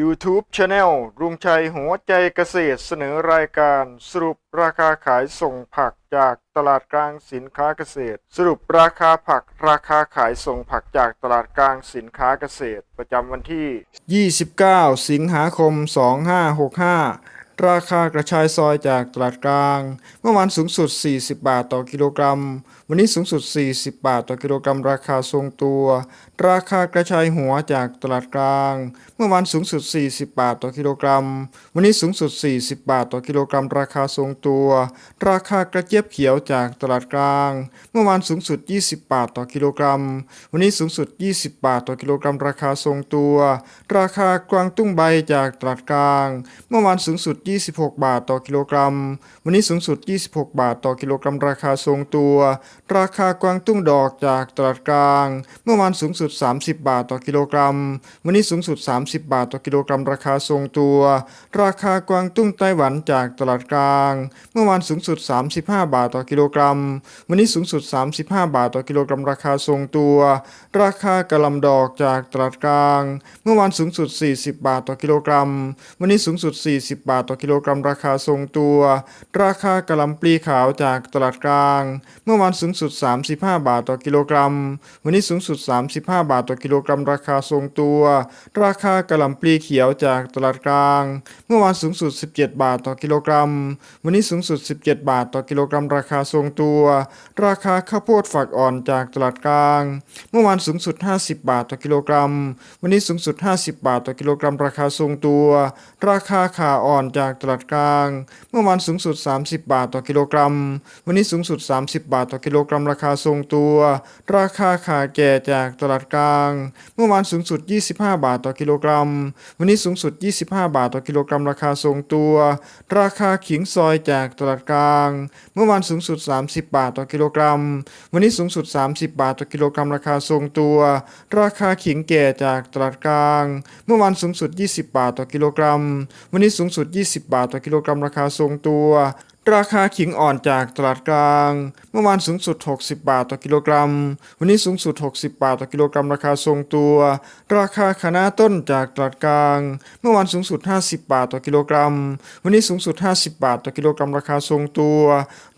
YouTube Channel รุงชัยหัวใจเกษตรเสนอรายการสรุปราคาขายส่งผักจากตลาดกลางสินค้าเกษตร สรุปราคาผักราคาขายส่งผักจากตลาดกลางสินค้าเกษตร ประจำวันที่ 29 สิงหาคม 2565 ราคากระชายซอยจากตลาดกลาง เมื่อวานสูงสุด 40 บาทต่อกิโลกรัม วันนี้สูงสุด 40 บาทต่อกิโลกรัม ราคาทรงตัว ราคากระชายหัวจากตลาดกลาง เมื่อวานสูงสุด 40 บาทต่อกิโลกรัม วันนี้สูงสุด 40 บาทต่อกิโลกรัม ราคาทรงตัว ราคากระเจี๊ยบเขียวจากตลาดกลาง เมื่อวานสูงสุด 20 บาทต่อกิโลกรัม วันนี้สูงสุด 20 บาทต่อกิโลกรัม ราคาทรงตัว ราคากวางตุ้งใบจากตลาดกลาง เมื่อวานสูงสุด26 บาทต่อกิโลกรัม วันนี้สูงสุด 26 บาทต่อกิโลกรัมราคาทรงตัวราคากวางตุ้งดอกจากตลาดกลาง เมื่อวานสูงสุด 30 บาทต่อกิโลกรัม วันนี้สูงสุด 30 บาทต่อกิโลกรัม ราคาทรงตัว ราคากวางตุ้งไต้หวันจากตลาดกลาง เมื่อวานสูงสุด 35 บาทต่อกิโลกรัม วันนี้สูงสุด 35 บาทต่อกิโลกรัม ราคาทรงตัว ราคากระหลำดอกจากตลาดกลาง เมื่อวานสูงสุด 40 บาทต่อกิโลกรัม วันนี้สูงสุด 40 บาทต่อกิโลกรัม ราคาทรงตัว ราคากระหลำปลีขาวจากตลาดกลาง เมื่อวานสูงสุด 35 บาทต่อกิโลกรัม วันนี้สูงสุด 35 บาทต่อกิโลกรัม ราคาทรงตัว ราคากระหล่ำปลีเขียวจากตลาดกลาง เมื่อวานสูงสุด 17 บาทต่อกิโลกรัม วันนี้สูงสุด 17 บาทต่อกิโลกรัม ราคาทรงตัว ราคาข้าวโพดฝักอ่อนจากตลาดกลาง เมื่อวานสูงสุด 50 บาทต่อกิโลกรัม วันนี้สูงสุด 50 บาทต่อกิโลกรัม ราคาทรงตัว ราคาขาอ่อนจากตลาดกลาง เมื่อวานสูงสุด 30 บาทต่อกิโลกรัม วันนี้สูงสุด 30 บาทต่อกิโลกรัมราคาทรงตัว ราคาขาแก่จากตลาดกลาง เมื่อวานสูงสุด 25 บาทต่อกิโลกรัม วันนี้สูงสุด 25 บาทต่อกิโลกรัมราคาทรงตัว ราคาขิงซอยจากตลาดกลาง เมื่อวานสูงสุด 30 บาทต่อกิโลกรัม วันนี้สูงสุด 30 บาทต่อกิโลกรัมราคาทรงตัว ราคาขิงแก่จากตลาดกลาง เมื่อวานสูงสุด 20 บาทต่อกิโลกรัม วันนี้สูงสุด 20 บาทต่อกิโลกรัมราคาทรงตัว ราคาขิงอ่อนจากตลาดกลาง เมื่อวานสูงสุด 60 บาทต่อกิโลกรัม วันนี้สูงสุด 60 บาทต่อกิโลกรัม ราคาทรงตัว ราคาคะน้าต้นจากตลาดกลาง เมื่อวานสูงสุด 50 บาทต่อกิโลกรัม วันนี้สูงสุด 50 บาทต่อกิโลกรัม ราคาทรงตัว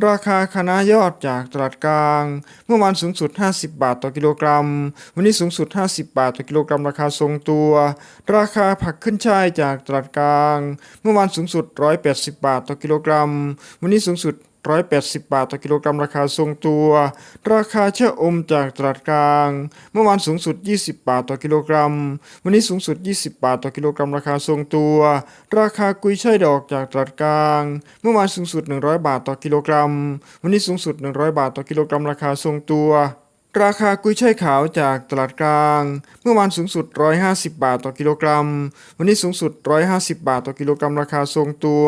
ราคาคะน้ายอดจากตลาดกลาง เมื่อวานสูงสุด 50 บาทต่อกิโลกรัม วันนี้สูงสุด 50 บาทต่อกิโลกรัม ราคาทรงตัว ราคาผักขึ้นช่ายจากตลาดกลาง เมื่อวานสูงสุด 180 บาทต่อกิโลกรัมวันนี้สูงสุด 180 บาทต่อกิโลกรัมราคาทรงตัว ราคาเชื่ออมจากตลาดกลาง เมื่อวานสูงสุด 20 บาทต่อกิโลกรัม วันนี้สูงสุด 20 บาทต่อกิโลกรัมราคาทรงตัว ราคากุยช่ายดอกจากตลาดกลาง เมื่อวานสูงสุด 100 บาทต่อกิโลกรัม วันนี้สูงสุด 100 บาทต่อกิโลกรัมราคาทรงตัวราคากุยช่ายขาวจากตลาดกลาง เมื่อวานสูงสุด 150 บาทต่อกิโลกรัม วันนี้สูงสุด 150 บาทต่อกิโลกรัมราคาทรงตัว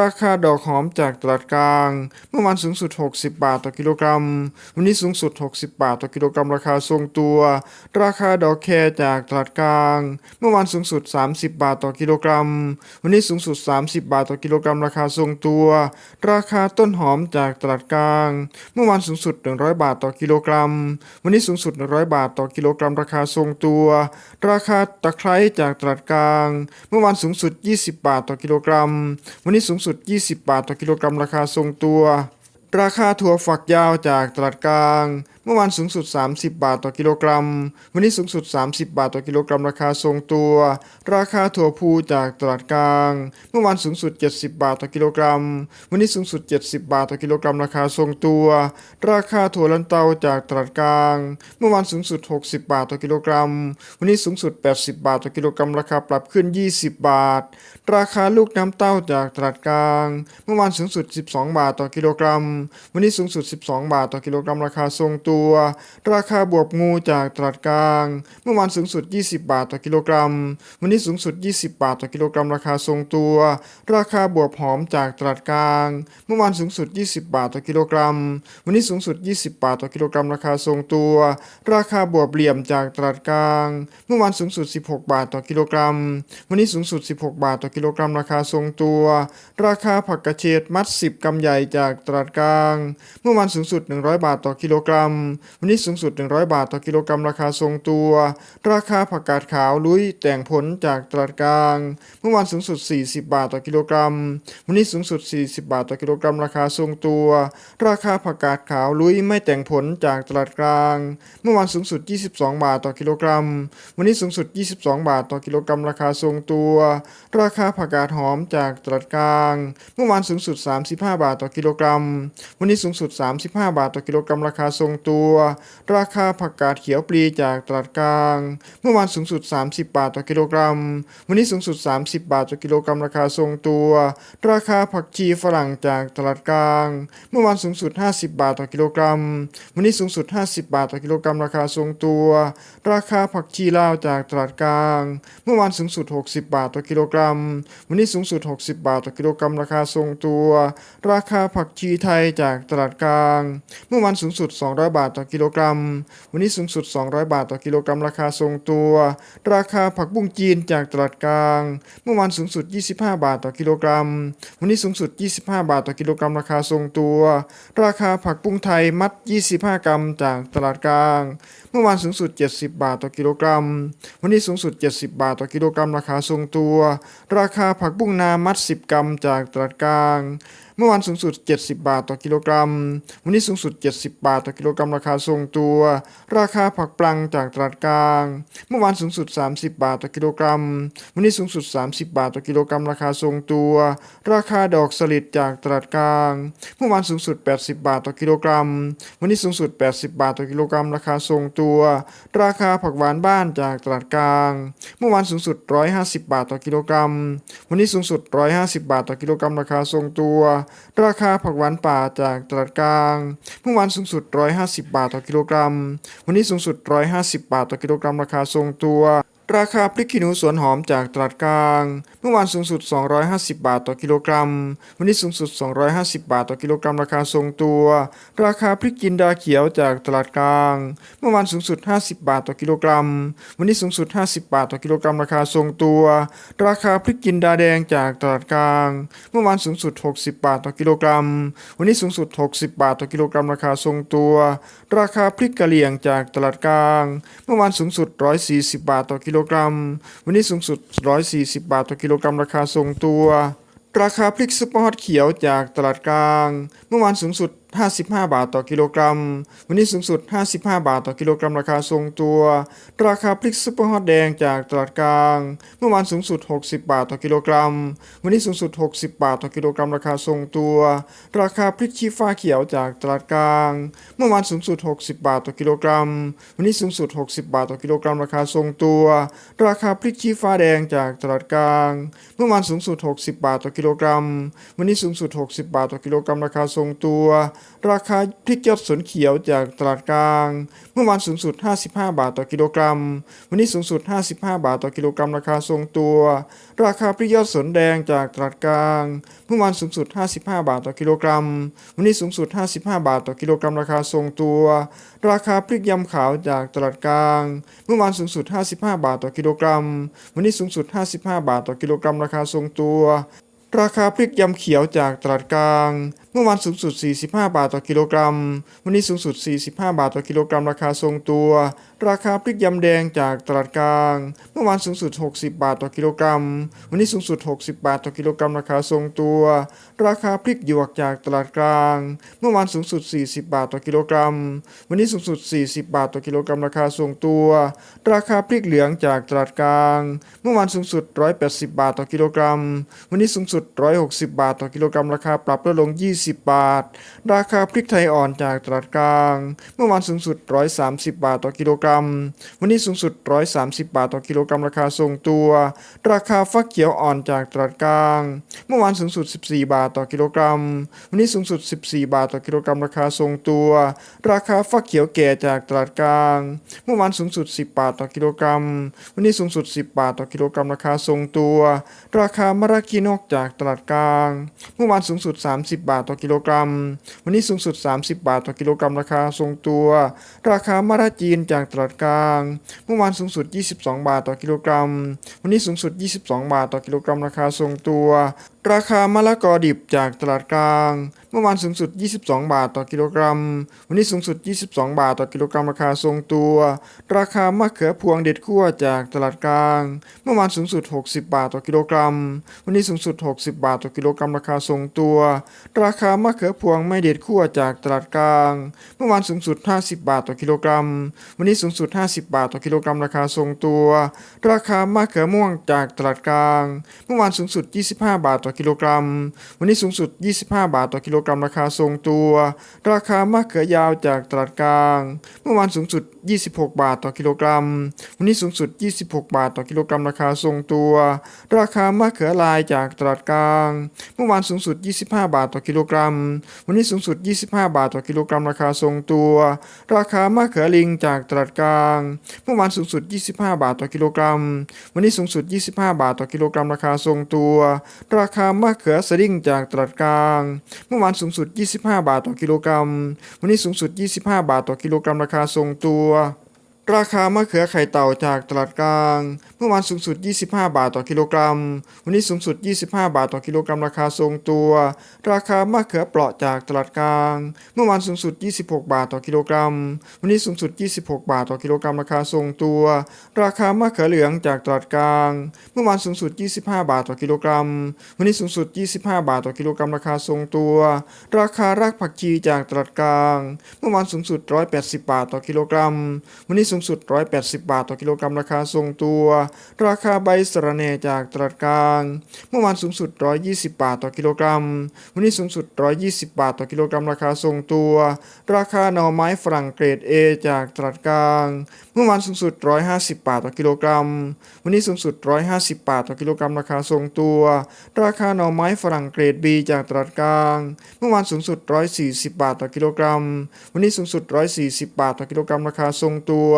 ราคาดอกหอมจากตลาดกลาง เมื่อวานสูงสุด 60 บาทต่อกิโลกรัม วันนี้สูงสุด 60 บาทต่อกิโลกรัมราคาทรงตัว ราคาดอกแครจากตลาดกลาง เมื่อวานสูงสุด 30 บาทต่อกิโลกรัม วันนี้สูงสุด 30 บาทต่อกิโลกรัมราคาทรงตัว ราคาต้นหอมจากตลาดกลาง เมื่อวานสูงสุด 100 บาทต่อกิโลกรัม วันนี้สูงสุด 100 บาทต่อกิโลกรัมราคาทรงตัว ราคาตะไคร้จากตลาดกลาง เมื่อวานสูงสุด 20 บาทต่อกิโลกรัม วันนี้สูงสุด 20 บาทต่อกิโลกรัมราคาทรงตัว ราคาถั่วฝักยาวจากตลาดกลาง เมื่อวานสูงสุด 30 บาทต่อกิโลกรัม วันนี้สูงสุด 30 บาทต่อกิโลกรัมราคาทรงตัว ราคาถั่วพูจากตลาดกลาง เมื่อวานสูงสุด 70 บาทต่อกิโลกรัม วันนี้สูงสุด 70 บาทต่อกิโลกรัมราคาทรงตัว ราคาถั่วลันเตาจากตลาดกลาง เมื่อวานสูงสุด 60 บาทต่อกิโลกรัม วันนี้สูงสุด 80 บาทต่อกิโลกรัมราคาปรับขึ้น 20 บาท ราคาลูกน้ำเต้าจากตลาดกลาง เมื่อวานสูงสุด 12 บาทต่อกิโลกรัมวันนี้สูงสุด 12 บาทต่อกิโลกรัมราคาทรงตัว ราคาบวบงูจากตลาดกลาง เมื่อวานสูงสุด 20 บาทต่อกิโลกรัม วันนี้สูงสุด 20 บาทต่อกิโลกรัมราคาทรงตัว ราคาบวบหอมจากตลาดกลาง เมื่อวานสูงสุด 20 บาทต่อกิโลกรัม วันนี้สูงสุด 20 บาทต่อกิโลกรัมราคาทรงตัว ราคาบวบเหลี่ยมจากตลาดกลาง เมื่อวานสูงสุด 16 บาทต่อกิโลกรัม วันนี้สูงสุด 16 บาทต่อกิโลกรัมราคาทรงตัว ราคาผักกระเฉดมัด 10กำใหญ่จากตลาดกลางเมื่อวานสูงสุด 100 บาทต่อกิโลกรัม วันนี้สูงสุด 100 บาทต่อกิโลกรัมราคาทรงตัว ราคาผักกาดขาวลุยแต่งผลจากตลาดกลาง เมื่อวานสูงสุด 40 บาทต่อกิโลกรัม วันนี้สูงสุด 40 บาทต่อกิโลกรัมราคาทรงตัว ราคาผักกาดขาวลุยไม่แต่งผลจากตลาดกลาง เมื่อวานสูงสุด 22 บาทต่อกิโลกรัม วันนี้สูงสุด 22 บาทต่อกิโลกรัมราคาทรงตัว ราคาผักกาดหอมจากตลาดกลาง เมื่อวานสูงสุด 35 บาทต่อกิโลกรัมวันนี้สูงสุด 35 บาทต่อกิโลกรัมราคาทรงตัว ราคาผักกาดเขียวปลีจากตลาดกลาง เมื่อวานสูงสุด 30 บาทต่อกิโลกรัม วันนี้สูงสุด 30 บาทต่อกิโลกรัมราคาทรงตัว ราคาผักชีฝรั่งจากตลาดกลาง เมื่อวานสูงสุด 50 บาทต่อกิโลกรัม วันนี้สูงสุด 50 บาทต่อกิโลกรัมราคาทรงตัว ราคาผักชีลาวจากตลาดกลาง เมื่อวานสูงสุด 60 บาทต่อกิโลกรัม วันนี้สูงสุด 60 บาทต่อกิโลกรัมราคาทรงตัว ราคาผักชีไทยจากตลาดกลาง เมื่อวานสูงสุด 200 บาทต่อกิโลกรัม วันนี้สูงสุด 200 บาทต่อกิโลกรัมราคาทรงตัว ราคาผักบุ้งจีนจากตลาดกลาง เมื่อวานสูงสุด 25 บาทต่อกิโลกรัม วันนี้สูงสุด 25 บาทต่อกิโลกรัมราคาทรงตัว ราคาผักบุ้งไทยมัด 25 กรัมจากตลาดกลาง เมื่อวานสูงสุด 70 บาทต่อกิโลกรัม วันนี้สูงสุด 70 บาทต่อกิโลกรัม ราคาทรงตัว ราคาผักบุ้งนามัด 10 กรัมจากตลาดกลาง เมื่อวานสูงสุด 70 บาทต่อกิโลกรัม วันนี้สูงสุด 70 บาทต่อกิโลกรัม ราคาทรงตัว ราคาผักปลังจากตลาดกลาง เมื่อวานสูงสุด 30 บาทต่อกิโลกรัม วันนี้สูงสุด 30 บาทต่อกิโลกรัม ราคาทรงตัว ราคาดอกสลิดจากตลาดกลาง เมื่อวานสูงสุด 80 บาทต่อกิโลกรัม วันนี้สูงสุด 80 บาทต่อกิโลกรัม ราคาทรงตัวราคาผักหวานบ้านจากตลาดกลาง เมื่อวานสูงสุด 150 บาทต่อกิโลกรัม วันนี้สูงสุด 150 บาทต่อกิโลกรัมราคาทรงตัว ราคาผักหวานป่าจากตลาดกลาง เมื่อวานสูงสุด 150 บาทต่อกิโลกรัม วันนี้สูงสุด 150 บาทต่อกิโลกรัมราคาทรงตัว ราคาพริกขี้หนูสวนหอมจากตลาดกลาง เมื่อวานสูงสุด 250 บาทต่อกิโลกรัม วันนี้สูงสุด 250 บาทต่อกิโลกรัมราคาทรงตัว ราคาพริกจินดาเขียวจากตลาดกลาง เมื่อวานสูงสุด 50 บาทต่อกิโลกรัม วันนี้สูงสุด 50 บาทต่อกิโลกรัมราคาทรงตัว ราคาพริกจินดาแดงจากตลาดกลาง เมื่อวานสูงสุด 60 บาทต่อกิโลกรัม วันนี้สูงสุด 60 บาทต่อกิโลกรัมราคาทรงตัว ราคาพริกกะเหรี่ยงจากตลาดกลาง เมื่อวานสูงสุด 140 บาทต่อกิโลกรัม วันนี้สูงสุด 140 บาทต่อกิโลกรัมราคาทรงตัว ราคาพริกซุปอร์ฮอตเขียวจากตลาดกลาง เมื่อวานสูงสุด 55 บาทต่อกิโลกรัม วันนี้สูงสุด 55 บาทต่อกิโลกรัมราคาทรงตัว ราคาพริกซุปเปอร์ฮอตแดงจากตลาดกลาง เมื่อวานสูงสุด 60 บาทต่อกิโลกรัม วันนี้สูงสุด 60 บาทต่อกิโลกรัมราคาทรงตัว ราคาพริกชี้ฟ้าเขียวจากตลาดกลาง เมื่อวานสูงสุด 60 บาทต่อกิโลกรัม วันนี้สูงสุด 60 บาทต่อกิโลกรัมราคาทรงตัว ราคาพริกชี้ฟ้าแดงจากตลาดกลาง เมื่อวานสูงสุด 60 บาทต่อกิโลกรัม วันนี้สูงสุด 60 บาทต่อกิโลกรัมราคาทรงตัวราคาพริกยอดสนเขียวจากตลาดกลาง เมื่อวานสูงสุด 55 บาทต่อกิโลกรัม วันนี้สูงสุด 55 บาทต่อกิโลกรัมราคาทรงตัว ราคาพริกยอดสนแดงจากตลาดกลาง เมื่อวานสูงสุด 55 บาทต่อกิโลกรัม วันนี้สูงสุด 55 บาทต่อกิโลกรัมราคาทรงตัว ราคาพริกยำขาวจากตลาดกลาง เมื่อวานสูงสุด 55 บาทต่อกิโลกรัม วันนี้สูงสุด 55 บาทต่อกิโลกรัมราคาทรงตัว ราคาพริกยำเขียวจากตลาดกลาง เมื่อวานสูงสุด 45 บาทต่อกิโลกรัม วันนี้สูงสุด 45 บาทต่อกิโลกรัม ราคาทรงตัว ราคาพริกยำแดงจากตลาดกลาง เมื่อวานสูงสุด 60 บาทต่อกิโลกรัม วันนี้สูงสุด 60 บาทต่อกิโลกรัม ราคาทรงตัว ราคาพริกหยวกจากตลาดกลาง เมื่อวานสูงสุด 40 บาทต่อกิโลกรัม วันนี้สูงสุด 40 บาทต่อกิโลกรัม ราคาทรงตัว ราคาพริกเหลืองจากตลาดกลาง เมื่อวานสูงสุด 180 บาทต่อกิโลกรัม วันนี้สูงสุด 160 บาทต่อกิโลกรัม ราคาปรับลดลง 20บาท ราคาพริกไทยอ่อนจากตลาดกลาง เมื่อวานสูงสุด 130 บาทต่อกิโลกรัม วันนี้สูงสุด 130 บาทต่อกิโลกรัมราคาทรงตัว ราคาฟักเขียวอ่อนจากตลาดกลาง เมื่อวานสูงสุด 14 บาทต่อกิโลกรัม วันนี้สูงสุด 14 บาทต่อกิโลกรัมราคาทรงตัว ราคาฟักเขียวแก่จากตลาดกลาง เมื่อวานสูงสุด 10 บาทต่อกิโลกรัม วันนี้สูงสุด 10 บาทต่อกิโลกรัมราคาทรงตัว ราคามะระกีนกจากตลาดกลาง เมื่อวานสูงสุด 30 บาทต่อ่อกิโลกรัม วันนี้สูงสุด 30 บาทต่อกิโลกรัมราคาทรงตัว ราคามาระจีนจากตลาดกลาง เมื่อวานสูงสุด 22 บาทต่อกิโลกรัม วันนี้สูงสุด 22 บาทต่อกิโลกรัมราคาทรงตัว ราคามะละกอดิบจากตลาดกลาง เมื่อวานสูงสุด 22 บาทต่อกิโลกรัม วันนี้สูงสุด 22 บาทต่อกิโลกรัมราคาทรงตัว ราคามะเขือพวงเด็ดขั้วจากตลาดกลาง เมื่อวานสูงสุด 60 บาทต่อกิโลกรัม วันนี้สูงสุด 60 บาทต่อกิโลกรัมราคาทรงตัว ราคามะเขือพวงไม่เด็ดขั้วจากตลาดกลาง เมื่อวานสูงสุด 50 บาทต่อกิโลกรัม วันนี้สูงสุด 50 บาทต่อกิโลกรัมราคาทรงตัว ราคามะเขือม่วงจากตลาดกลาง เมื่อวานสูงสุด 25 บาทต่อกิโลกรัม วันนี้สูงสุด 25 บาทต่อกิโลกรัมราคาทรงตัว ราคามะเขือยาวจากตลาดกลาง เมื่อวานสูงสุด 26 บาทต่อกิโลกรัม วันนี้สูงสุด 26 บาทต่อกิโลกรัมราคาทรงตัว ราคามะเขือลายจากตลาดกลาง เมื่อวานสูงสุด 25 บาทต่อกิโลกรัม วันนี้สูงสุด 25 บาทต่อกิโลกรัมราคาทรงตัว ราคามะเขือลิงจากตลาดกลาง เมื่อวานสูงสุด 25 บาทต่อกิโลกรัม วันนี้สูงสุด 25 บาทต่อกิโลกรัมราคาทรงตัว ราคามะเขือสดิ้งจากตลาดกลาง เมื่อวานสูงสุด 25 บาทต่อกิโลกรัม วันนี้สูงสุด 25 บาทต่อกิโลกรัมราคาทรงตัว ราคามะเขือไข่เต่าจากตลาดกลาง เมื่อวานสูงสุด 25 บาทต่อกิโลกรัม วันนี้สูงสุด 25 บาทต่อกิโลกรัมราคาทรงตัว ราคามะเขือเปราะจากตลาดกลาง เมื่อวานสูงสุด 26 บาทต่อกิโลกรัม วันนี้สูงสุด 26 บาทต่อกิโลกรัมราคาทรงตัว ราคามะเขือเหลืองจากตลาดกลาง เมื่อวานสูงสุด 25 บาทต่อกิโลกรัม วันนี้สูงสุด 25 บาทต่อกิโลกรัมราคาทรงตัว ราคารากผักชีจากตลาดกลาง เมื่อวานสูงสุด 180 บาทต่อกิโลกรัม วันนี้สูงสุด 180 บาทต่อกิโลกรัมราคาทรงตัว ราคาใบสระแน่จากตลาดกลาง เมื่อวานสูงสุด 120 บาทต่อกิโลกรัม วันนี้สูงสุด 120 บาทต่อกิโลกรัมราคาทรงตัว ราคาหน่อไม้ฝรั่งเกรด A จากตลาดกลาง เมื่อวานสูงสุด 150 บาทต่อกิโลกรัม วันนี้สูงสุด 150 บาทต่อกิโลกรัมราคาทรงตัว ราคาหน่อไม้ฝรั่งเกรด B จากตลาดกลาง เมื่อวานสูงสุด 140 บาทต่อกิโลกรัม วันนี้สูงสุด 140 บาทต่อกิโลกรัมราคาทรงตัว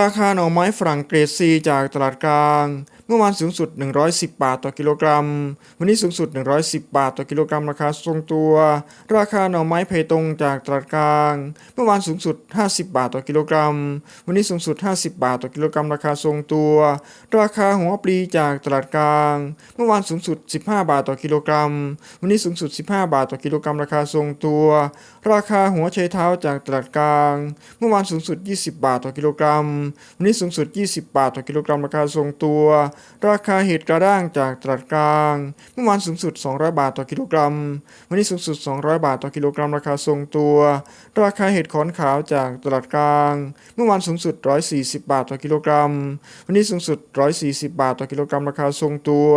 ราคาหน่อไม้ฝรั่งเกรด C จากตลาดกลางเมื่อวานสูงสุด 110 บาทต่อกิโลกรัม วันนี้สูงสุด 110 บาทต่อกิโลกรัมราคาทรงตัว ราคาหน่อไม้เพตรงจากตลาดกลาง เมื่อวานสูงสุด 50 บาทต่อกิโลกรัม วันนี้สูงสุด 50 บาทต่อกิโลกรัมราคาทรงตัว ราคาหัวปลีจากตลาดกลาง เมื่อวานสูงสุด 15 บาทต่อกิโลกรัม วันนี้สูงสุด 15 บาทต่อกิโลกรัมราคาทรงตัว ราคาหัวไชเท้าจากตลาดกลาง เมื่อวานสูงสุด 20 บาทต่อกิโลกรัม วันนี้สูงสุด 20 บาทต่อกิโลกรัมราคาทรงตัวราคาเห็ดกระด้างจากตลาดกลาง เมื่อวานสูงสุด 200 บาทต่อกิโลกรัม วันนี้สูงสุด 200 บาทต่อกิโลกรัมราคาทรงตัว ราคาเห็ดขอนขาวจากตลาดกลาง เมื่อวานสูงสุด 140 บาทต่อกิโลกรัม วันนี้สูงสุด 140 บาทต่อกิโลกรัมราคาทรงตัว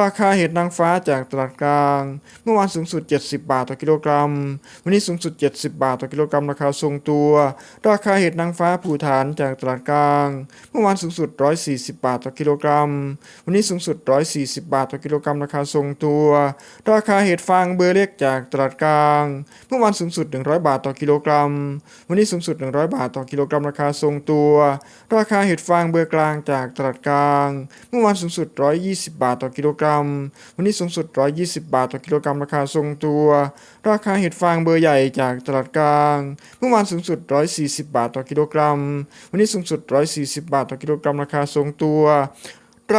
ราคาเห็ดนางฟ้าจากตลาดกลาง เมื่อวานสูงสุด 70 บาทต่อกิโลกรัม วันนี้สูงสุด 70 บาทต่อกิโลกรัมราคาทรงตัว ราคาเห็ดนางฟ้าผูฐานจากตลาดกลาง เมื่อวานสูงสุด 140 บาทต่อกิโลกรัมวันนี้สูงสุด 140 บาทต่อกิโลกรัมราคาทรงตัว ราคาเห็ดฟางเบอร์เล็กจากตลาดกลางเมื่อวานสูงสุด 100 บาทต่อกิโลกรัม วันนี้สูงสุด 100 บาทต่อกิโลกรัมราคาทรงตัว ราคาเห็ดฟางเบอร์กลางจากตลาดกลาง เมื่อวานสูงสุด 120 บาทต่อกิโลกรัม วันนี้สูงสุด 120 บาทต่อกิโลกรัมราคาทรงตัว ราคาเห็ดฟางเบอร์ใหญ่จากตลาดกลาง เมื่อวานสูงสุด 140 บาทต่อกิโลกรัม วันนี้สูงสุด 140 บาทต่อกิโลกรัมราคาทรงตัว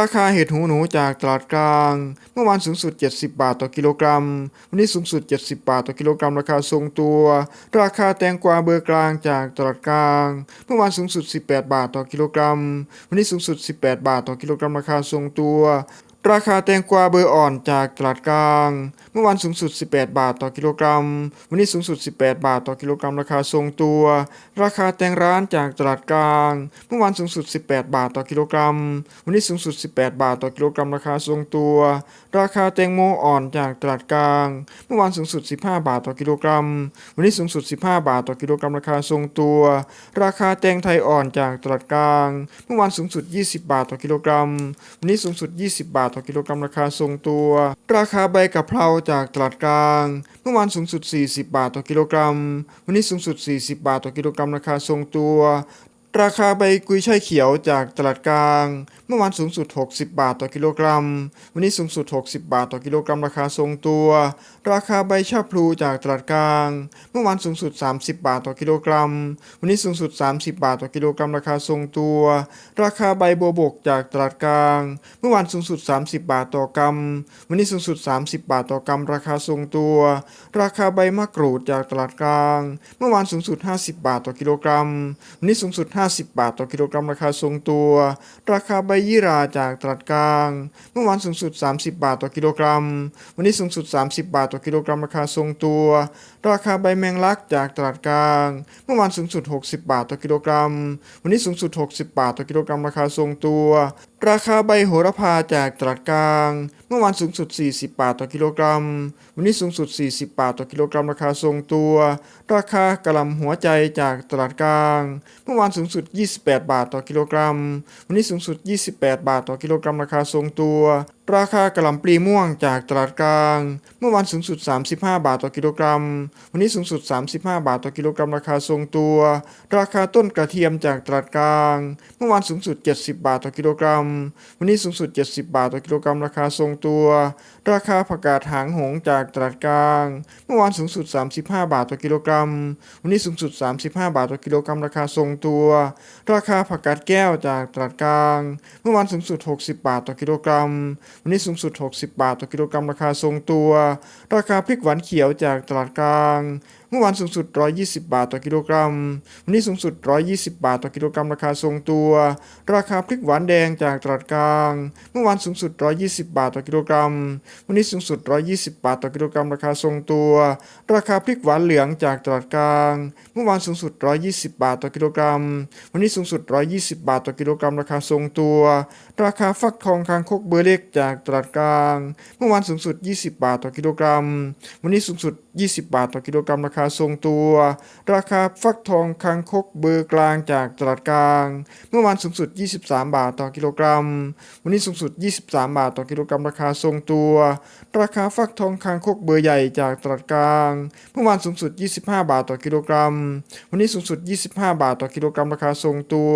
ราคาเห็ดหูหนูจากตลาดกลาง เมื่อวานสูงสุด 70 บาทต่อกิโลกรัม วันนี้สูงสุด 70 บาทต่อกิโลกรัม ราคาทรงตัว ราคาแตงกวาเบอร์กลางจากตลาดกลาง เมื่อวานสูงสุด 18 บาทต่อกิโลกรัม วันนี้สูงสุด 18 บาทต่อกิโลกรัม ราคาทรงตัว ราคาแตงกวาเบอร์อ่อนจากตลาดกลาง เมื่อวานสูงสุด 18 บาทต่อกิโลกรัม วันนี้สูงสุด 18 บาทต่อกิโลกรัมราคาทรงตัว ราคาแตงร้านจากตลาดกลาง เมื่อวานสูงสุด 18 บาทต่อกิโลกรัม วันนี้สูงสุด 18 บาทต่อกิโลกรัมราคาทรงตัว ราคาแตงโมอ่อนจากตลาดกลาง เมื่อวานสูงสุด 15 บาทต่อกิโลกรัม วันนี้สูงสุด 15 บาทต่อกิโลกรัมราคาทรงตัว ราคาแตงไทยอ่อนจากตลาดกลาง เมื่อวานสูงสุด 20 บาทต่อกิโลกรัม วันนี้สูงสุด 20 บาทต่อกิโลกรัมราคาทรงตัว ราคาใบกะเพราจากตลาดกลาง เมื่อวานสูงสุด 40 บาทต่อกิโลกรัม วันนี้สูงสุด 40 บาทต่อกิโลกรัมราคาทรงตัว ราคาใบกุยช่ายเขียวจากตลาดกลาง เมื่อวานสูงสุด 60 บาทต่อกิโลกรัม วันนี้สูงสุด 60 บาทต่อกิโลกรัมราคาทรงตัว ราคาใบชาพลูจากตลาดกลาง เมื่อวานสูงสุด 30 บาทต่อกิโลกรัม วันนี้สูงสุด 30 บาทต่อกิโลกรัมราคาทรงตัว ราคาใบบัวบกจากตลาดกลาง เมื่อวานสูงสุด 30 บาทต่อกรัม วันนี้สูงสุด 30 บาทต่อกรัมราคาทรงตัว ราคาใบมะกรูดจากตลาดกลาง เมื่อวานสูงสุด 50 บาทต่อกิโลกรัม วันนี้สูงสุด50 บาทต่อกิโลกรัมราคาทรงตัว ราคาใบยี่ราจากตลาดกลาง เมื่อวานสูงสุด 30 บาทต่อกิโลกรัม วันนี้สูงสุด 30 บาทต่อกิโลกรัมราคาทรงตัว ราคาใบแมงลักจากตลาดกลาง เมื่อวานสูงสุด 60 บาทต่อกิโลกรัม วันนี้สูงสุด 60 บาทต่อกิโลกรัมราคาทรงตัว ราคาใบโหระพาจากตลาดกลาง เมื่อวานสูงสุด 40 บาทต่อกิโลกรัม วันนี้สูงสุด 40 บาทต่อกิโลกรัม ราคาทรงตัว ราคากระลำหัวใจจากตลาดกลาง เมื่อวานสูงสุด 28 บาทต่อกิโลกรัม วันนี้สูงสุด 28 บาทต่อกิโลกรัม ราคาทรงตัวราคากระหล่ำปลีม่วงจากตลาดกลาง เมื่อวานสูงสุด 35 บาทต่อกิโลกรัม วันนี้สูงสุด 35 บาทต่อกิโลกรัมราคาทรงตัว ราคาต้นกระเทียมจากตลาดกลาง เมื่อวานสูงสุด 70 บาทต่อกิโลกรัม วันนี้สูงสุด 70 บาทต่อกิโลกรัมราคาทรงตัว ราคาผักกาดหางหงจากตลาดกลาง เมื่อวานสูงสุด 35 บาทต่อกิโลกรัม วันนี้สูงสุด 35 บาทต่อกิโลกรัมราคาทรงตัว ราคาผักกาดแก้วจากตลาดกลาง เมื่อวานสูงสุด 60 บาทต่อกิโลกรัม วันนี้สูงสุด 60 บาทต่อกิโลกรัมราคาทรงตัว ราคาพริกหวานเขียวจากตลาดกลาง มื่อวานสูงสุด 120 บาทต่อกิโลกรัม วันนี้สูงสุด 120 บาทต่อกิโลกรัมราคาทรงตัว ราคาพริกหวานแดงจากตลาดกลาง เมื่อวานสูงสุด 120 บาทต่อกิโลกรัม วันนี้สูงสุด 120 บาทต่อกิโลกรัมราคาทรงตัว ราคาพริกหวานเหลืองจากตลาดกลาง เมื่อวานสูงสุด 120 บาทต่อกิโลกรัม วันนี้สูงสุด 120 บาทต่อกิโลกรัมราคาทรงตัว ราคาฟักทองคางคกเบอร์เล็กจากตลาดกลาง เมื่อวานสูงสุด 20 บาทต่อกิโลกรัม วันนี้สูงสุด 20 บาทต่อกิโลกรัมราคาาทรงตัว ราคาฟักทองคางคกเบอร์กลางจากตลาดกลาง เมื่อวานสูงสุด 23 บาทต่อกิโลกรัม วันนี้สูงสุด 23 บาทต่อกิโลกรัม ราคาทรงตัว ราคาฟักทองคางคกเบอร์ใหญ่จากตลาดกลาง เมื่อวานสูงสุด 25 บาทต่อกิโลกรัม วันนี้สูงสุด 25 บาทต่อกิโลกรัม ราคาทรงตัว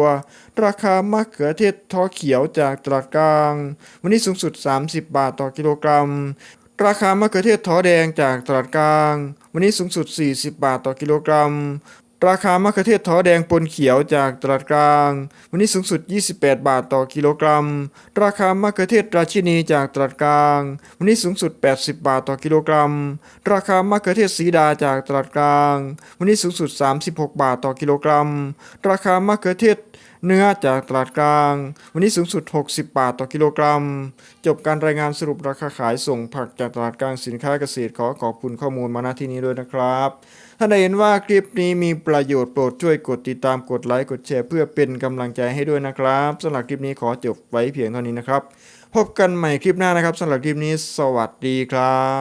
ราคามะเขือเทศท้อเขียวจากตลาดกลาง วันนี้สูงสุด 30 บาทต่อกิโลกรัมราคามะเขือเทศท้อแดงจากตลาดกลาง วันนี้สูงสุด 40 บาทต่อกิโลกรัม ราคามะเขือเทศท้อแดงปนเขียวจากตลาดกลาง วันนี้สูงสุด 28 บาทต่อกิโลกรัม ราคามะเขือเทศราชินีจากตลาดกลาง วันนี้สูงสุด 80 บาทต่อกิโลกรัม ราคามะเขือเทศสีดาจากตลาดกลาง วันนี้สูงสุด 36 บาทต่อกิโลกรัม ราคามะเขือเทศ เนื้อจากตลาดกลาง วันนี้สูงสุด 60 บาทต่อกิโลกรัม จบการรายงานสรุปราคาขายส่งผักจากตลาดกลางสินค้าเกษตรขอขอบคุณข้อมูลมาณที่นี้ด้วยนะครับ ถ้าได้เห็นว่าคลิปนี้มีประโยชน์โปรดช่วยกดติดตามกดไลค์กดแชร์เพื่อเป็นกำลังใจให้ด้วยนะครับสำหรับคลิปนี้ขอจบไว้เพียงเท่านี้นะครับ พบกันใหม่คลิปหน้านะครับสำหรับคลิปนี้ สวัสดีครับ